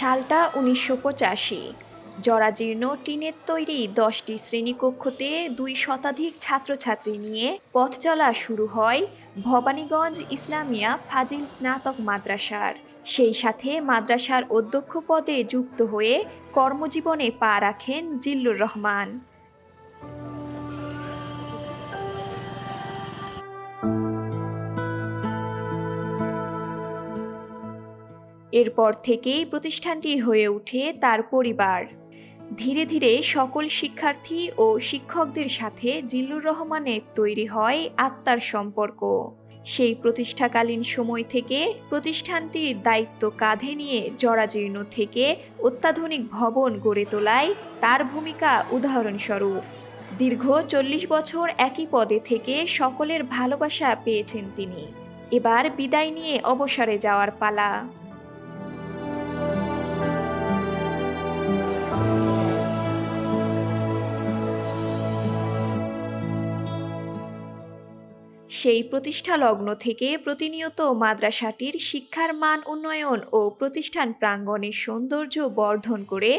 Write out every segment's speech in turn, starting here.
সালটা উনিশশো পঁচাশি। জরাজীর্ণ টিনের তৈরি দশটি শ্রেণীকক্ষতে দুই শতাধিক ছাত্রছাত্রী নিয়ে পথ চলা শুরু হয় ভবানীগঞ্জ ইসলামিয়া ফাজিল স্নাতক মাদ্রাসার। সেই সাথে মাদ্রাসার অধ্যক্ষ পদে যুক্ত হয়ে কর্মজীবনে পা রাখেন জিল্লুর রহমান। এরপর থেকেই প্রতিষ্ঠানটি হয়ে ওঠে তার পরিবার। ধীরে ধীরে সকল শিক্ষার্থী ও শিক্ষকদের সাথে জিল্লুর রহমানের তৈরি হয় আত্মার সম্পর্ক। সেই প্রতিষ্ঠাকালীন সময় থেকে প্রতিষ্ঠানটির দায়িত্ব কাঁধে নিয়ে জরাজীর্ণ থেকে অত্যাধুনিক ভবন গড়ে তোলায় তার ভূমিকা উদাহরণস্বরূপ। দীর্ঘ চল্লিশ বছর একই পদে থেকে সকলের ভালোবাসা পেয়েছেন তিনি। এবার বিদায় নিয়ে অবসরে যাওয়ার পালা। সেই প্রতিষ্ঠা লগ্ন থেকে প্রতিনিয়ত মাদ্রাসাটির শিক্ষার মান উন্নয়ন ও প্রতিষ্ঠান প্রাঙ্গণের সৌন্দর্য বর্ধন করে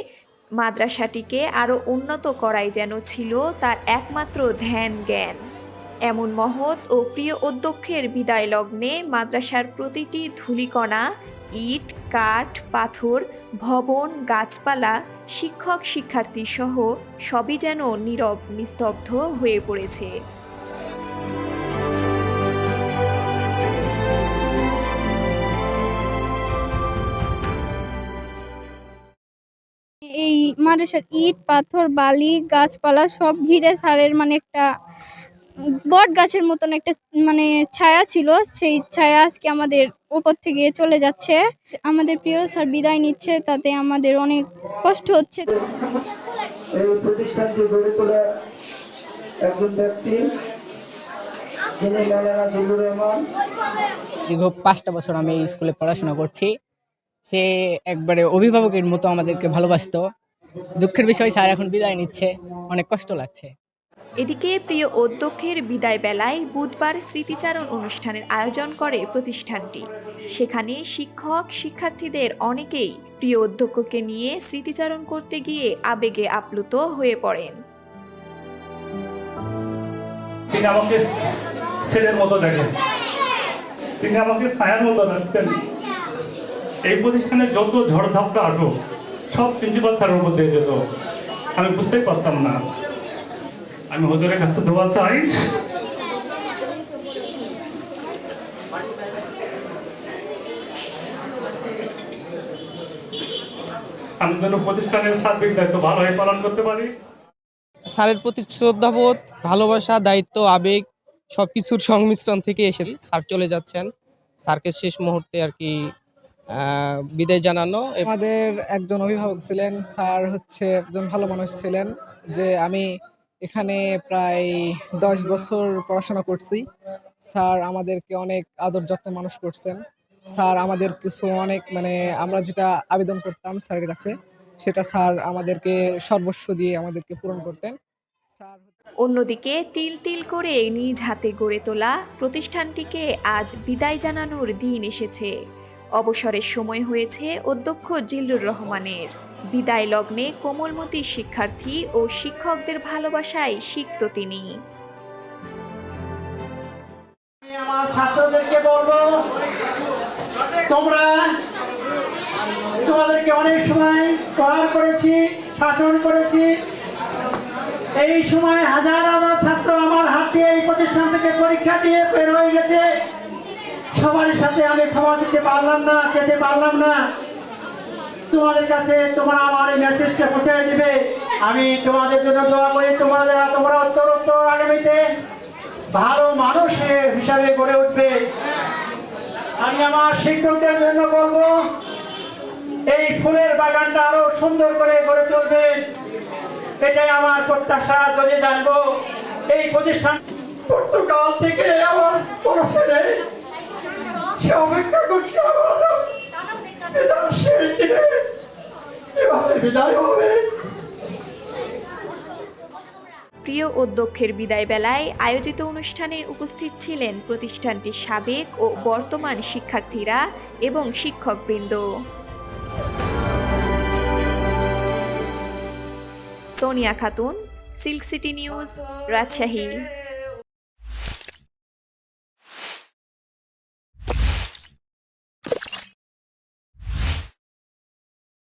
মাদ্রাসাটিকে আরও উন্নত করাই যেন ছিল তার একমাত্র ধ্যান জ্ঞান। এমন মহৎ ও প্রিয় অধ্যক্ষের বিদায় লগ্নে মাদ্রাসার প্রতিটি ধূলিকণা, ইট, কাঠ, পাথর, ভবন, গাছপালা শিক্ষক শিক্ষার্থী সহ সবই যেন নীরব, নিস্তব্ধ হয়ে পড়েছে। এই মাদ্রাসার ইট পাথর বালি গাছপালা সব ঘিরে সারের মানে একটা বট গাছের মতন একটা মানে ছায়া ছিল। সেই ছায়া আজকে আমাদের ওপর থেকে চলে যাচ্ছে। আমাদের প্রিয় স্যার বিদায় নিচ্ছে তাতে আমাদের অনেক কষ্ট হচ্ছে। এই প্রতিষ্ঠানটি গড়ে তোলা একজন ব্যক্তি যিনি মৌলানা জিল্লুর রহমান। দীর্ঘ পাঁচটা বছর আমি এই স্কুলে পড়াশোনা করছি। সে একবারে অভিভাবকের মতো আমাদেরকে ভালোবাসতো। দুঃখের বিষয় স্যার এখন বিদায় নিচ্ছে। অনেক কষ্ট লাগছে। এদিকে প্রিয় অধ্যক্ষের বিদায় বেলায় বুধবার স্মৃতিচারণ অনুষ্ঠানের আয়োজন করে প্রতিষ্ঠানটি। সেখানে শিক্ষক শিক্ষার্থীদের অনেকেই প্রিয় অধ্যক্ষকে নিয়ে স্মৃতিচারণ করতে গিয়ে আবেগে আপ্লুত হয়ে পড়েন। তিনি আমাকে ছেলের মতো দেখেন। তিনি আমাকে ছায়ার মতো রাখতেন এই প্রতিষ্ঠানে যত ঝড় ঝাপটা আসুক, সব প্রিন্সিপাল স্যারের উপর দিয়ে যেত। আমি বুঝতেই পারতাম না। আমি হুজুরের কাছে দোয়া চাই। আমি যেন প্রতিষ্ঠানের সার্বিক দায়িত্ব ভালোভাবে পালন করতে পারি। স্যারের প্রতি শ্রদ্ধাবোধ, ভালোবাসা, দায়িত্ব, আবেগ সব কিছুর সংমিশ্রণ থেকে এসে স্যার চলে যাচ্ছেন। স্যারকে শেষ মুহূর্তে আর কি বিদায় জানানো আমাদের একজন অভিভাবক ছিলেন স্যার হচ্ছে একজন ভালো মানুষ ছিলেন যে আমি এখানে প্রায় দশ বছর পড়াশোনা করছি। স্যার আমাদেরকে অনেক আদর যত্ন মানুষ করছেন। স্যার আমাদের কিছু অনেক মানে আমরা যেটা আবেদন করতাম স্যারের কাছে সেটা স্যার আমাদেরকে সর্বস্ব দিয়ে আমাদেরকে পূরণ করতেন। স্যার অন্যদিকে তিল তিল করে নিজ হাতে গড়ে তোলা প্রতিষ্ঠানটিকে আজ বিদায় জানানোর দিন এসেছে। অবসরের সময় হয়েছে অধ্যক্ষ জিল্লুর রহমানের। বিদায় লগ্নে কোমলমতি শিক্ষার্থী ও শিক্ষকদের ভালোবাসায় সিক্ত তিনি। আমার ছাত্রদেরকে বলব, তোমরা তোমাদেরকে অনেক সময় প্রহার করেছি, শাসন করেছি। এই সময় হাজার হাজার ছাত্র আমার হাত দিয়ে এই প্রতিষ্ঠান থেকে পরীক্ষা দিয়ে বের হয়ে গেছে। সবার সাথে আমি ক্ষমা দিতে পারলাম না যেতে পারলাম না। তোমাদের কাছে তোমরা আমার এই মেসেজটা পৌঁছে দিবে। আমি তোমাদের জন্য দোয়া করি, তোমাদের তোমরা উত্তর আগামীতে ভালো মানুষ হিসাবে গড়ে উঠবে। আমি আমার শিক্ষকদের জন্য বলব, এই ফুলের বাগানটা আরও সুন্দর করে গড়ে তুলবে। এটাই আমার প্রত্যাশা, যদি জানব, এই প্রতিষ্ঠান পর্তুগাল থেকে আমার ছেলে সে অপেক্ষা করছে প্রিয় অধ্যক্ষের বিদায় বেলায় আয়োজিত অনুষ্ঠানে উপস্থিত ছিলেন প্রতিষ্ঠানটির সাবেক ও বর্তমান শিক্ষার্থীরা এবং শিক্ষকবৃন্দ। Sonia Khatun, silk city news, Rajshahi.